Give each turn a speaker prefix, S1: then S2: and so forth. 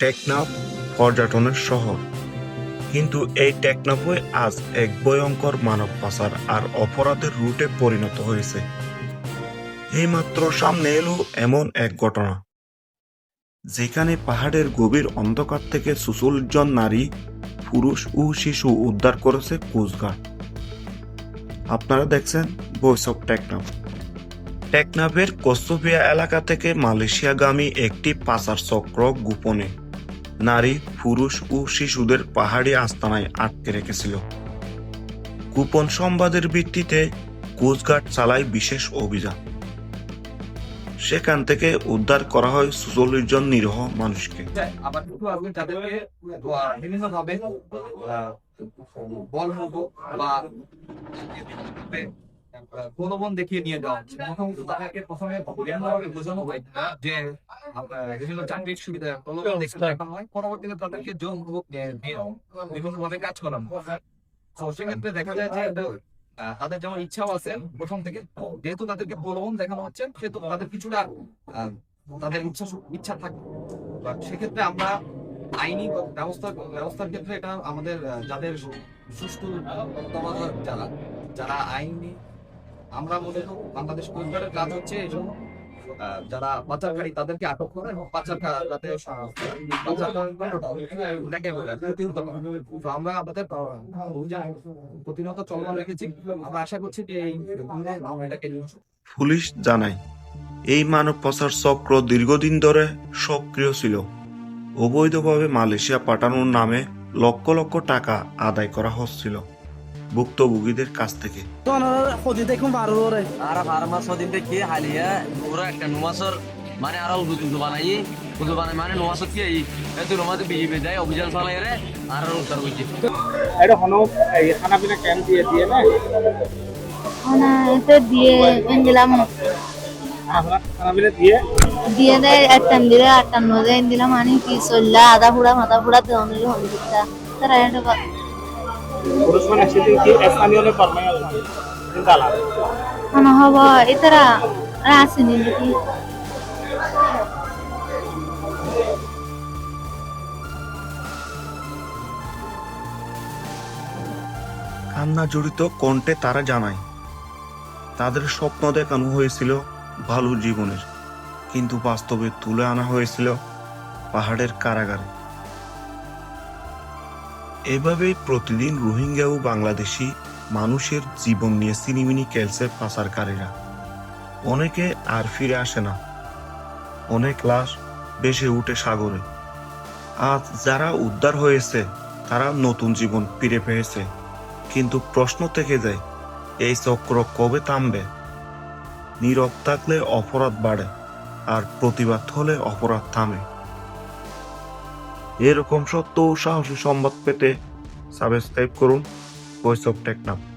S1: টেকনাফ পর্যটনের শহর। কিন্তু এই টেকনাফে আজ এক ভয়ঙ্কর মানব পাচার আর অপরাধের রুটে পরিণত হয়েছে। এইমাত্র সামনে এলো এমন এক ঘটনা। যেখানে পাহাড়ের গভীর অন্ধকার থেকে সুচল্লিশ জন নারী, পুরুষ ও শিশু উদ্ধার করেছে কোস্টগার্ড। আপনারা দেখছেন ভয়েস অফ টেকনাফ। টেকনাফের কস্তবিয়া এলাকা থেকে মালয়েশিয়াগামী একটি পাচার চক্র গোপনে। নারী, পুরুষ ও শিশুদের পাহাড়ি আস্তানায় আটকে রেখেছিল। গোপন সংবাদের ভিত্তিতে কোস্টগার্ড চালায় বিশেষ অভিযান। সেখান থেকে উদ্ধার করা হয় সুচল্লিশ জন নিরহ মানুষকে।
S2: আবার প্রলোভন দেখিয়ে নিয়ে যাওয়া হচ্ছে তাদেরকে প্রথমে বিভিন্নভাবে বোঝানো হয় যে বিভিন্ন চাকরির সুবিধা প্রলোভন দেখিয়ে দেখানো হয়। পরবর্তীতে তাদেরকে জোরপূর্বক বিভিন্ন ভাবে কাজ করানো সেক্ষেত্রে দেখা যায় যে তাদের যেমন ইচ্ছাও আছে প্রথম থেকে যেহেতু তাদেরকে প্রলোভন দেখানো হচ্ছে সেহেতু তাদের কিছুটা তাদের ইচ্ছা ইচ্ছা থাকে। সেক্ষেত্রে আমরা আইনি ব্যবস্থা ব্যবস্থার ক্ষেত্রে এটা আমাদের যাদের সুষ্ঠু তত্ত্বাবধায়ক যারা যারা আইনি আমরা মূলত বাংলাদেশ কোস্টগার্ডের কাজ হচ্ছে এই জন্য যারা পাচারকারী তাদেরকে আটক করে এবং পাচারকার যাতে আমরা আমাদের প্রতিনিয়ত চলমান রেখেছি। আমরা আশা করছি যে
S1: পুলিশ জানায়, এই মানব পাচার চক্র দীর্ঘদিন ধরে সক্রিয় ছিল। অবৈধভাবে মালয়েশিয়া পাঠানোর নামে লক্ষ লক্ষ টাকা আদায় করা হচ্ছিল। ভুক্তভোগীদের কাছ থেকে।
S3: আর মানে বানাই। বুঝু বানাই মানে নুমাসর কি এই? এত নুমাসে বিয়ে বেজায় অভিযান চালাই রে আর উত্তর বুঝি
S4: এটা হনো এই খানা পিনা ক্যাম্প দিয়ে দিয়ে না?
S5: ওনা এতে দিয়ে দিলাম
S4: আমরা দিয়ে?
S5: দিয়ে দেয় আটটান দিলে আটটান দিলাম আনি কি চললা? আদা ফুড়া মাথা ফুড়া দেওয়া তারা
S1: কান্না জড়িত কণ্ঠে তারা জানায় তাদের স্বপ্ন দেখানো হয়েছিল ভালো জীবনের কিন্তু বাস্তবে তুলে আনা হয়েছিল পাহাড়ের কারাগারে। এভাবেই প্রতিদিন রোহিঙ্গা ও বাংলাদেশি মানুষের জীবন নিয়ে সিনিমিনি খেলছে পাচারকারীরা। অনেকে আর ফিরে আসে না। অনেক লাশ ভেসে উঠে সাগরে। আজ যারা উদ্ধার হয়েছে, তারা নতুন জীবন ফিরে পেয়েছে। কিন্তু প্রশ্ন থেকে যায়, এই চক্র কবে থামবে? নীরব থাকলে অপরাধ বাড়ে, আর প্রতিবাদ হলে অপরাধ থামে। এরকম সত্য সাহসী সংবাদ পেতে সাবস্ক্রাইব করুন ভয়েস অফ টেকনাফ